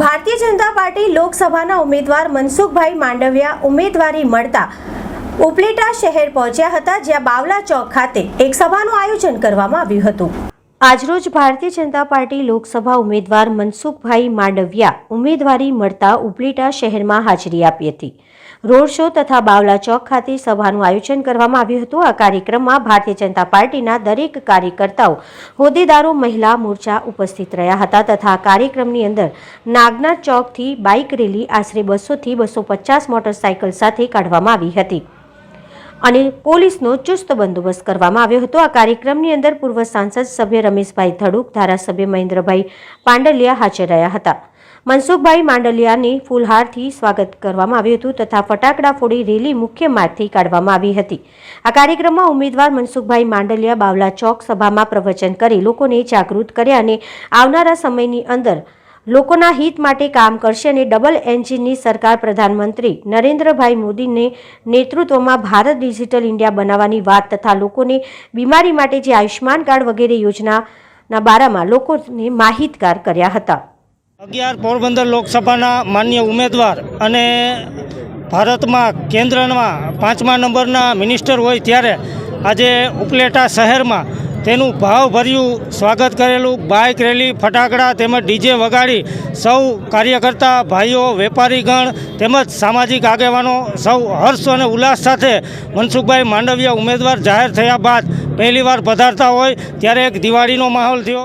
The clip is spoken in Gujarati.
ભારતીય જનતા પાર્ટી લોકસભાના ઉમેદવાર મનસુખભાઈ માંડવિયા ઉમેદવારી મળતા ઉપલેટા શહેર પહોંચ્યા હતા, જ્યાં બાવલા ચોક ખાતે એક સભાનું આયોજન કરવામાં આવ્યું હતું. આજરોજ ભારતીય જનતા પાર્ટી લોકસભા ઉમેદવાર મનસુખભાઈ માંડવિયા ઉમેદવારી મળતા ઉપલેટા શહેરમાં હાજરી આપી હતી. રોડ શો તથા બાવલા ચોક ખાતે સભાનું આયોજન કરવામાં આવ્યું હતું. આ કાર્યક્રમમાં ભારતીય જનતા પાર્ટીના દરેક કાર્યકર્તાઓ, હોદ્દેદારો, મહિલા મોરચા ઉપસ્થિત રહ્યા હતા તથા કાર્યક્રમની અંદર નાગનાથ ચોકથી બાઇક રેલી આશરે બસોથી બસો પચાસ મોટરસાયકલ સાથે કાઢવામાં આવી હતી. અને પોલીસનો ચુસ્ત બંદોબસ્ત કરવામાં આવ્યો હતો. આ કાર્યક્રમની અંદર પૂર્વ સાંસદ સભ્ય રમેશભાઈ ધડુક, ધારાસભ્ય મહેન્દ્રભાઈ પાંડલિયા હાજર રહ્યા હતા. મનસુખભાઈ માંડલિયાને ફૂલહારથી સ્વાગત કરવામાં આવ્યું હતું તથા ફટાકડા ફોડી રેલી મુખ્ય માર્ગથી કાઢવામાં આવી હતી. આ કાર્યક્રમમાં ઉમેદવાર મનસુખભાઈ માંડલિયા બાવલા ચોક સભામાં પ્રવચન કરી લોકોને જાગૃત કર્યા અને આવનારા સમયની અંદર લોકોના હિત માટે કામ કરશે અને ડબલ એન્જિનની સરકાર પ્રધાનમંત્રી નરેન્દ્રભાઈ મોદીને નેતૃત્વમાં ભારત ડિજિટલ ઇન્ડિયા બનાવવાની વાત તથા લોકોને બીમારી માટે જે આયુષ્માન કાર્ડ વગેરે યોજનાના બારામાં લોકોને માહિતગાર કર્યા હતા. અગિયાર પોરબંદર લોકસભાના માન્ય ઉમેદવાર અને ભારતમાં કેન્દ્રમાં પાંચમા નંબરના મિનિસ્ટર હોય ત્યારે આજે ઉપલેટા શહેરમાં તેનું ભાવભર્યું સ્વાગત કરેલું. બાઇક રેલી, ફટાકડા તેમજ ડીજે વગાડી સૌ કાર્યકર્તા, ભાઈઓ, વેપારીગણ તેમજ સામાજિક આગેવાનો સૌ હર્ષ અને ઉલ્લાસ સાથે મનસુખભાઈ માંડવિયા ઉમેદવાર જાહેર થયા બાદ પહેલીવાર પધારતા હોય ત્યારે એક દિવાળીનો માહોલ થયો.